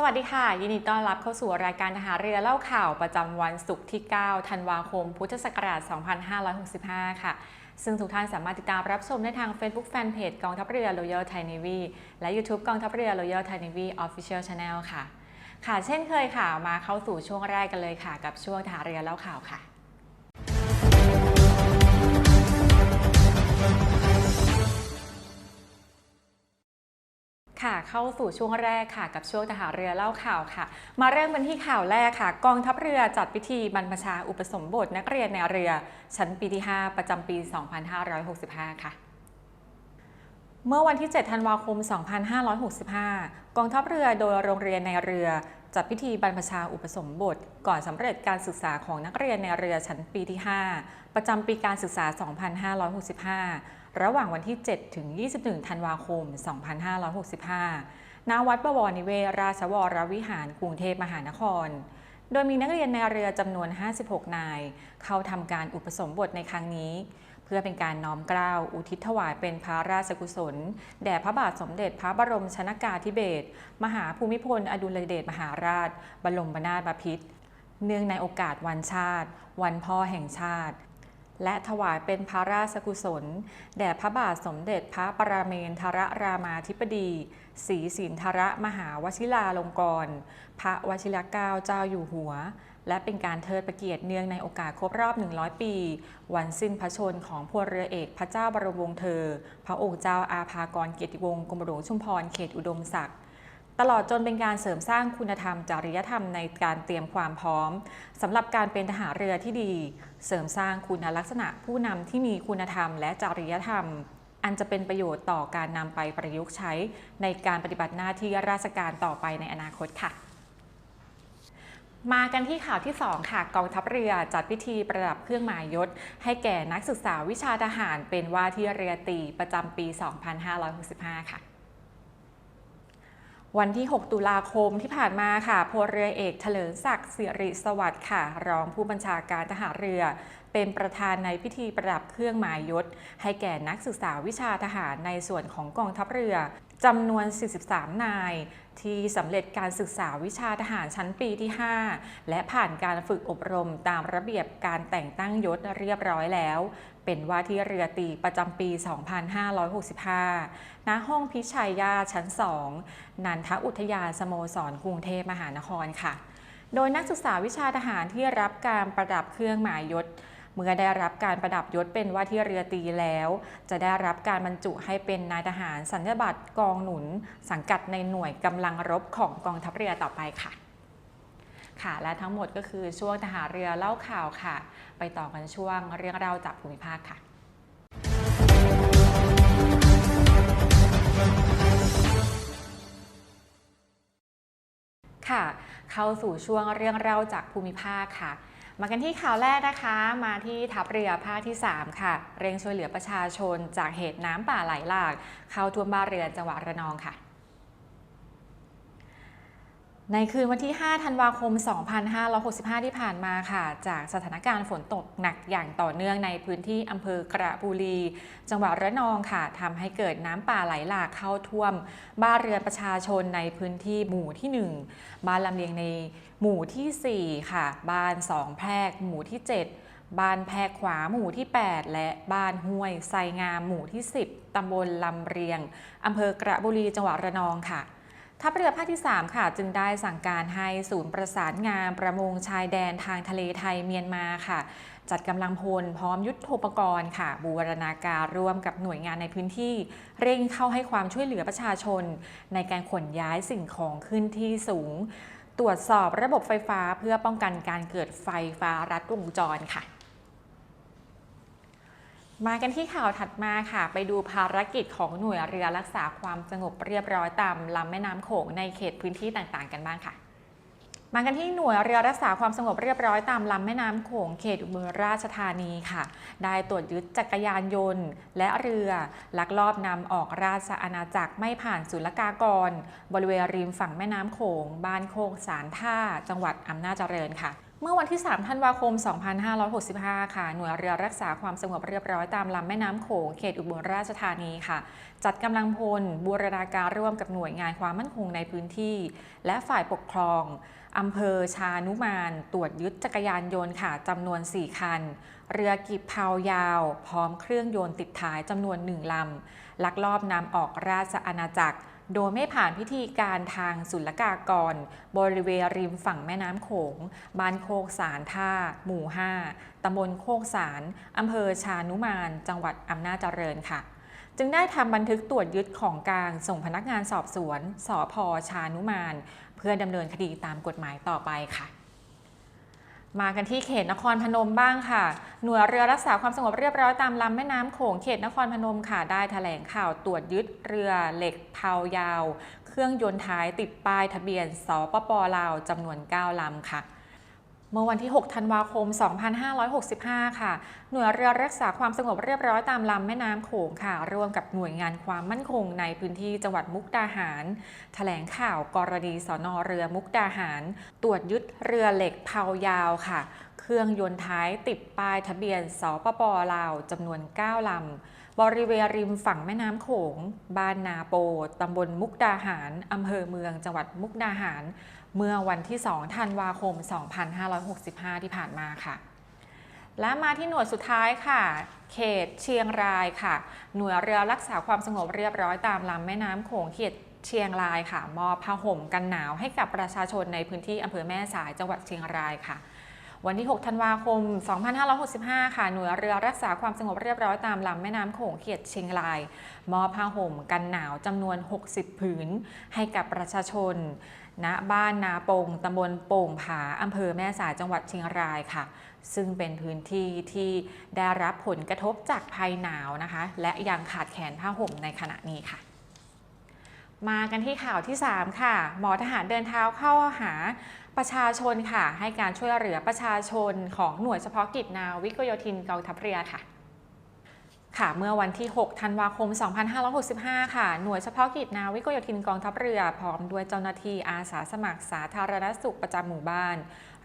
สวัสดีค่ะ ยินดีต้อนรับเข้าสู่รายการทหารเรือเล่าข่าวประจำวันศุกร์ที่ 9 ธันวาคม พุทธศักราช 2565 ค่ะ ซึ่งทุกท่านสามารถติดตามรับชมได้ทาง Facebook Fanpage กองทัพเรือ Royal Thai Navy และ YouTube กองทัพเรือ Royal Thai Navy Official Channel ค่ะ ค่ะ เช่นเคยค่ะ มาเข้าสู่ช่วงแรกกันเลยค่ะ กับช่วงทหารเรือเล่าข่าวค่ะ ค่ะเข้าสู่ช่วงแรกค่ะ กับช่วงทหารเรือเล่าข่าวค่ะ มาเริ่มกันที่ข่าวแรกค่ะ กองทัพเรือจัดพิธีบรรพชาอุปสมบทนักเรียนในเรือ ชั้นปีที่ 5 ประจำปี 2565 ค่ะเมื่อวันที่ 7 ธันวาคม 2565 กองทัพเรือโดยโรงเรียนในเรือ จัดพิธีบรรพชาอุปสมบท ก่อนสำเร็จการศึกษาของนักเรียนในเรือชั้นปีที่ 5 ประจำปีการศึกษา 2565 ระหว่างวันที่ 7 ถึง 21 ธันวาคม 2565 ณ วัดประวรนิเวศราชวรวิหารกรุงเทพมหานคร โดยมีนักเรียนในเรือจำนวน 56 นาย เข้าทำการอุปสมบทในครั้งนี้ เพื่อเป็นการน้อมเกล้าอุทิศถวายเป็นพระราชกุศล แด่พระบาทสมเด็จพระบรมชนากาธิเบศร มหาภูมิพล อดุลยเดชมหาราช บรมนาถบพิตรเนื่องในโอกาสวันชาติ วันพ่อแห่งชาติ และถวายเป็นพระราชกุศล แด่พระบาทสมเด็จพระปรเมนทรรามาธิบดีศรีสินทรมหาวชิราลงกรณ์พระวชิรเกล้าเจ้าอยู่หัว และเป็นการเทิดพระเกียรติเนื่องในโอกาสครบรอบ 100 ปี วันสิ้นพระชนของพลเรือเอกพระเจ้าบรมวงศ์เธอ พระองค์เจ้าอาภากรเกียรติวงศ์กรมหลวงชุมพรเขตอุดมศักดิ์ ตลอดจนเป็นการเสริมสร้างคุณธรรม จริยธรรมในการเตรียมความพร้อมสำหรับการเป็นทหารเรือที่ดี เสริมสร้างคุณลักษณะผู้นำที่มีคุณธรรมและจริยธรรม อันจะเป็นประโยชน์ต่อการนำไปประยุกต์ใช้ ในการปฏิบัติหน้าที่ราชการต่อไปในอนาคตค่ะมากันที่ข่าวที่ 2 ค่ะ กองทัพเรือจัดพิธีประดับเครื่องหมายยศ ให้แก่นักศึกษาวิชาทหารเป็นว่าที่เรือตีประจำปี 2565 ค่ะ วันที่ 6 ตุลาคมที่ผ่านมาค่ะพลเรือเอกเถลิงศักดิ์สิริสวัสดิ์ค่ะ รองผู้บัญชาการทหารเรือ เป็นประธานในพิธีประดับเครื่องหมายยศ ให้แก่นักศึกษาวิชาทหารในส่วนของกองทัพเรือ จำนวน 43 นาย ที่สำเร็จการศึกษาวิชาทหารชั้นปีที่ 5 และผ่านการฝึกอบรมตามระเบียบการแต่งตั้งยศเรียบร้อยแล้ว เป็นว่าที่เรือตีประจำปี 2565 ณ ห้องพิชัยยาชั้น 2 นันทอุทยานสโมสรกรุงเทพมหานครค่ะโดยนักศึกษาวิชาทหารที่รับการประดับเครื่องหมายยศ เมื่อได้รับการประดับยศเป็นว่าที่เรือตีแล้ว จะได้รับการบรรจุให้เป็นนายทหารสัญญบัตรกองหนุน สังกัดในหน่วยกำลังรบของกองทัพเรือต่อไปค่ะค่ะและทั้งหมดก็คือช่วงทหารเรือเล่าข่าวค่ะ ไปต่อกันช่วงเรื่องเล่าจากภูมิภาคค่ะ ค่ะ เข้าสู่ช่วงเรื่องเล่าจากภูมิภาคค่ะ มากันที่ข่าวแรกนะคะ มาที่ทัพเรือภาคที่ 3 ค่ะ เร่งช่วยเหลือประชาชนจากเหตุน้ำป่าไหลหลาก เข้าท่วมบ้านเรือนจังหวัดระนองค่ะ ในคืนวันที่ 5 ธันวาคม 2565 ที่ผ่านมาค่ะ จากสถานการณ์ฝนตกหนักอย่างต่อเนื่องในพื้นที่อำเภอกระบุรี จังหวัดระนองค่ะทำให้เกิดน้ำป่าไหลหลากเข้าท่วม บ้านเรือนประชาชนในพื้นที่หมู่ที่ 1 บ้านลำเลียงในหมู่ที่ 4 ค่ะ บ้านสองแพรกหมู่ที่ 7 บ้านแพรกขวาหมู่ที่ 8 และบ้านห้วยไซงามหมู่ที่ 10ตำบลลำเรียงอำเภอกระบุรีจังหวัดระนองค่ะ ทัพเรือภาคที่ 3 ค่ะ จึงได้สั่งการให้ศูนย์ประสานงานประมงชายแดนทางทะเลไทยเมียนมาค่ะ จัดกำลังพลพร้อมยุทโธปกรณ์ค่ะ บูรณาการร่วมกับหน่วยงานในพื้นที่ เร่งเข้าให้ความช่วยเหลือประชาชน ในการขนย้ายสิ่งของขึ้นที่สูง ตรวจสอบระบบไฟฟ้าเพื่อป้องกันการเกิดไฟฟ้ารัดวงจรค่ะ มากันที่ข่าวถัดมาค่ะ ไปดูภารกิจของหน่วยเรือรักษาความสงบเรียบร้อยตามลำแม่น้ำโขงในเขตพื้นที่ต่างๆ กันบ้างค่ะ มากันที่หน่วยเรือรักษาความสงบเรียบร้อยตามลำแม่น้ำโขงเขตอุบลราชธานีค่ะ ได้ตรวจยึดจักรยานยนต์ และเรือลักลอบนำออกราชอาณาจักรไม่ผ่านศุลกากร บริเวณริมฝั่งแม่น้ำโขงบ้านโคกสารท่า จังหวัดอำนาจเจริญค่ะ เมื่อวันที่ 3 ธันวาคม 2565 ค่ะ หน่วยเรือรักษาความสงบเรียบร้อยตามลำแม่น้ำโขง เขตอุบลราชธานีค่ะ จัดกำลังพล บูรณาการร่วมกับหน่วยงานความมั่นคงในพื้นที่ และฝ่ายปกครองอำเภอชานุมาน ตรวจยึดจักรยานยนต์ค่ะจำนวน 4 คัน เรือกีบเพายาว พร้อมเครื่องยนต์ติดท้ายจำนวน 1 ลำ ลักลอบนำออกราชอาณาจักร โดยไม่ผ่านพิธีการทางศุลกากร บริเวณริมฝั่งแม่น้ำโขง บ้านโคกสารท่า หมู่ 5ตำบลโคกสารอำเภอชานุมาน จังหวัดอำนาจเจริญค่ะ จึงได้ทำบันทึกตรวจยึดของกลางส่งพนักงานสอบสวน สอพอชานุมาน เพื่อดำเนินคดีตามกฎหมายต่อไปค่ะ มากันที่เขตนครพนมบ้างค่ะ หน่วยเรือรักษาความสงบเรียบร้อยตามลำแม่น้ำโขงเขตนครพนมค่ะ ได้แถลงข่าวตรวจยึดเรือเหล็กเพายาว เครื่องยนต์ท้ายติดป้ายทะเบียนสปปลาวจำนวน 9 ลำค่ะ เมื่อวันที่ 6 ธันวาคม 2565 ค่ะ หน่วยเรือรักษาความสงบเรียบร้อยตามลำแม่น้ำโขงค่ะ ร่วมกับหน่วยงานความมั่นคงในพื้นที่จังหวัดมุกดาหาร แถลงข่าวกรณีสนอเรือมุกดาหาร ตรวจยึดเรือเหล็กเพายาวค่ะ เครื่องยนต์ท้ายติดป้ายทะเบียนสปปลาวจำนวน 9 ลำ บริเวณริมฝั่งแม่น้ำโขง บ้านนาโปตำบลมุกดาหารอำเภอเมืองจังหวัดมุกดาหาร เมื่อวันที่ 2 ธันวาคม 2565 ที่ผ่านมาค่ะ และมาที่หน่วยสุดท้ายค่ะ เขตเชียงรายค่ะ หน่วยเรือรักษาความสงบเรียบร้อยตามลำแม่น้ำโขงเขตเชียงรายค่ะ มอบผ้าห่มกันหนาวให้กับประชาชนในพื้นที่อำเภอแม่สายจังหวัดเชียงรายค่ะวันที่ 6 ธันวาคม 2565 ค่ะ หน่วยเรือรักษาความสงบเรียบร้อยตามลำแม่น้ำโขงเขตเชียงราย มอบผ้าห่มกันหนาวจำนวน 60 ผืน ให้กับประชาชน ณบ้านนาโปงตำบลโป่งผาอำเภอแม่สายจังหวัดเชียงรายค่ะ ซึ่งเป็นพื้นที่ที่ได้รับผลกระทบจากภัยหนาวนะคะ และยังขาดแคลนผ้าห่มในขณะนี้ค่ะ มากันที่ข่าวที่ 3 ค่ะ หมอทหารเดินเท้าเข้าหาประชาชนค่ะ ให้การช่วยเหลือประชาชนของหน่วยเฉพาะกิจนาวิกโยธินกองทัพเรือค่ะ ค่ะเมื่อวันที่ 6 ธันวาคม 2565 ค่ะ หน่วยเฉพาะกิจนาวิกโยธินกองทัพเรือ พร้อมด้วยเจ้าหน้าที่อาสาสมัครสาธารณสุขประจำหมู่บ้าน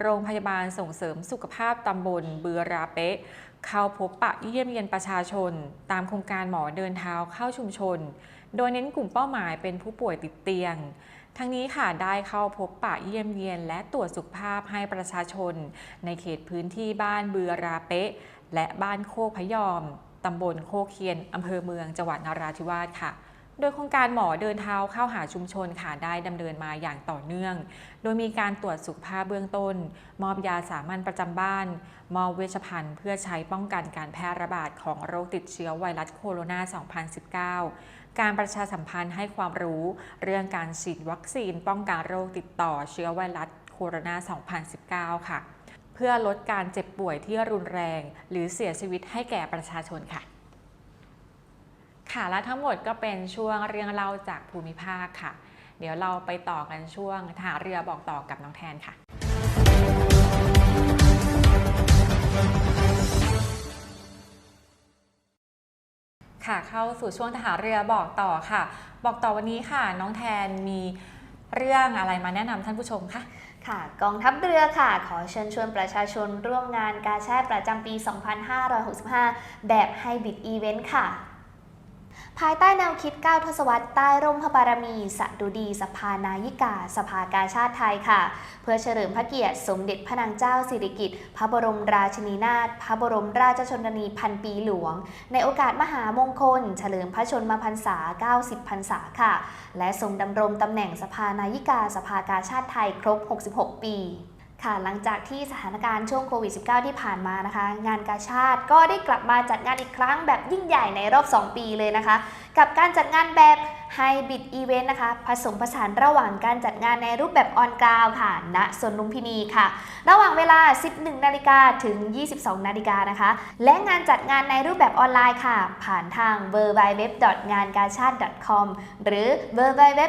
โรงพยาบาลส่งเสริมสุขภาพตำบลเบือราเป๊ะเข้าพบปะเยี่ยมเยียนประชาชน ตามโครงการหมอเดินเท้าเข้าชุมชน โดยเน้นกลุ่มเป้าหมายเป็นผู้ป่วยติดเตียงทั้งนี้ค่ะได้เข้าพบปะเยี่ยมเยียน และตรวจสุขภาพให้ประชาชน ในเขตพื้นที่บ้านเบือราเป๊ะและบ้านโคกพยอม ตำบลโคเคียนอำเภอเมืองจังหวัดนราธิวาสค่ะ โดยโครงการหมอเดินเท้าเข้าหาชุมชนค่ะได้ดำเนินมาอย่างต่อเนื่อง โดยมีการตรวจสุขภาพเบื้องต้น มอบยาสามัญประจำบ้าน มอบเวชภัณฑ์เพื่อใช้ป้องกันการแพร่ระบาดของโรคติดเชื้อไวรัสโคโรนา 2019การประชาสัมพันธ์ให้ความรู้เรื่องการฉีดวัคซีนป้องกันโรคติดต่อเชื้อไวรัสโคโรนา 2019 ค่ะ เพื่อลดการเจ็บป่วยที่รุนแรง หรือเสียชีวิตให้แก่ประชาชนค่ะ ค่ะและทั้งหมดก็เป็นช่วงเรื่องเล่าจากภูมิภาคค่ะ เดี๋ยวเราไปต่อกันช่วงทหารเรือบอกต่อกับน้องแทนค่ะค่ะเข้าสู่ช่วงทหารเรือบอกต่อค่ะ บอกต่อวันนี้ค่ะ น้องแทนมีเรื่องอะไรมาแนะนำท่านผู้ชมคะ ค่ะกองทัพเรือค่ะ ขอเชิญชวนประชาชนร่วมงานกาชาติประจำปี 2565 แบบไฮบริดอีเวนต์ค่ะ ภายใต้แนวคิด 9 ทศวรรษใต้ร่มพระบารมีสดุดีสภานายิกา สภากาชาติไทยค่ะ เพื่อเฉลิมพระเกียรติ สมเด็จพระนางเจ้าสิริกิติ์พระบรมราชินีนาถพระบรมราชชนนีพันปีหลวง ในโอกาสมหามงคล เฉลิมพระชนมพรรษา 90 พรรษาค่ะ และทรงดำรงตำแหน่งสภานายิกา สภากาชาติไทยครบ 66 ปี ค่ะหลังจากที่สถานการณ์ช่วงโควิด -19 ที่ผ่านมานะคะ งานกาชาติก็ได้กลับมาจัดงานอีกครั้งแบบยิ่งใหญ่ในรอบ 2 ปีเลยนะคะ กับการจัดงานแบบไฮบิดอีเวนต์นะคะ ผสมผสานระหว่างการจัดงานในรูปแบบออนกราวค่ะณสวนลุมพินีค่ะ ระหว่างเวลา 11 นาฬิกาถึง 22 นาฬิกานะคะ และงานจัดงานในรูปแบบออนไลน์ค่ะ ผ่านทาง w w w งานกาชาติ .com หรือ w w w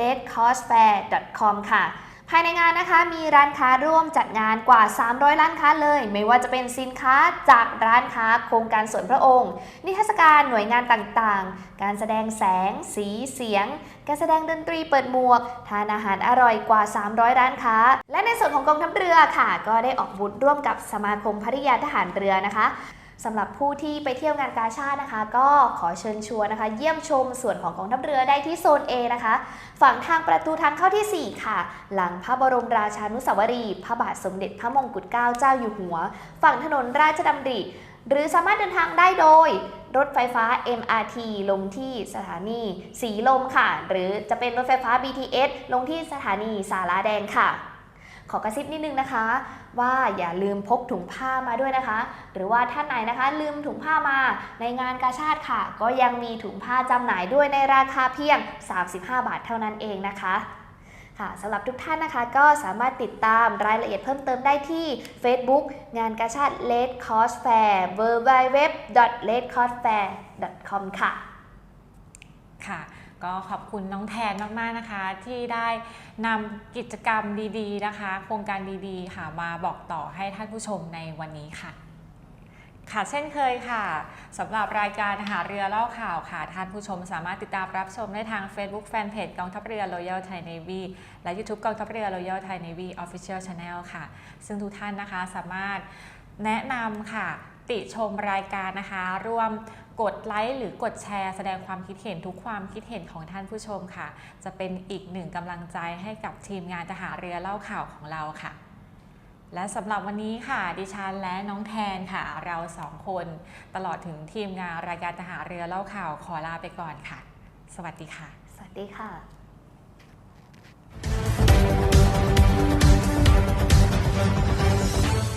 r e d c o s f a i r c o m ค่ะ ภายในงานนะคะมีร้านค้าร่วมจัดงานกว่า 300 ร้านค้าเลย ไม่ว่าจะเป็นสินค้าจากร้านค้าโครงการสวนพระองค์ นิทรรศการหน่วยงานต่างๆ การแสดงแสง สีเสียง การแสดงดนตรีเปิดหมวก ทานอาหารอร่อยกว่า 300 ร้านค้า และในส่วนของกองทัพเรือค่ะ ก็ได้ออกบูธร่วมกับสมาคมภริยาทหารเรือนะคะ สำหรับผู้ที่ไปเที่ยวงานกาชาตินะคะ ก็ขอเชิญชวนนะคะ เยี่ยมชมส่วนของกองทัพเรือได้ที่โซน A นะคะ ฝั่งทางประตูทางเข้าที่ 4 ค่ะ หลังพระบรมราชานุสาวรี พระบาทสมเด็จพระมงกุฎเกล้าเจ้าอยู่หัว ฝั่งถนนราชดำริหรือสามารถเดินทางได้โดย รถไฟฟ้า MRT ลงที่สถานีสีลมค่ะ หรือจะเป็นรถไฟฟ้า BTS ลงที่สถานีสาราแดงค่ะ ขอกระซิบนิดนึงนะคะ ว่าอย่าลืมพกถุงผ้ามาด้วยนะคะ หรือว่าท่านไหนนะคะ ลืมถุงผ้ามาในงานกาชาติค่ะ ก็ยังมีถุงผ้าจำหน่ายด้วยในราคาเพียง 35 บาทเท่านั้นเองนะคะค่ะสำหรับทุกท่านนะคะก็สามารถติดตามรายละเอียดเพิ่มเติมได้ที่ Facebook งานกาชาติ Red Cross Fair w w w r e d c r o s s f a i r c o m ค่ะ ค่ะ ก็ขอบคุณน้องแทนมากๆนะคะ ที่ได้นำกิจกรรมดีๆนะคะ โครงการดีๆ ค่ะมาบอกต่อให้ท่านผู้ชมในวันนี้ค่ะค่ะเช่นเคยค่ะสำหรับรายการหาเรือเล่าข่าวค่ะ ท่านผู้ชมสามารถติดตามรับชมได้ทาง Facebook Fanpage กองทัพเรือ Royal Thai Navy และ YouTube กองทัพเรือ Royal Thai Navy Official Channel ค่ะ ซึ่งทุกท่านนะคะสามารถแนะนำค่ะ ติชมรายการนะคะ ร่วม กดไลค์หรือกดแชร์แสดงความคิดเห็นทุกความคิดเห็นของท่านผู้ชมค่ะ จะเป็นอีกหนึ่งกำลังใจให้กับทีมงานทหารเรือเล่าข่าวของเราค่ะ และสำหรับวันนี้ค่ะ ดิฉันและน้องแทนค่ะ เราสองคน ตลอดถึงทีมงานรายการทหารเรือเล่าข่าวขอลาไปก่อนค่ะ สวัสดีค่ะ สวัสดีค่ะ「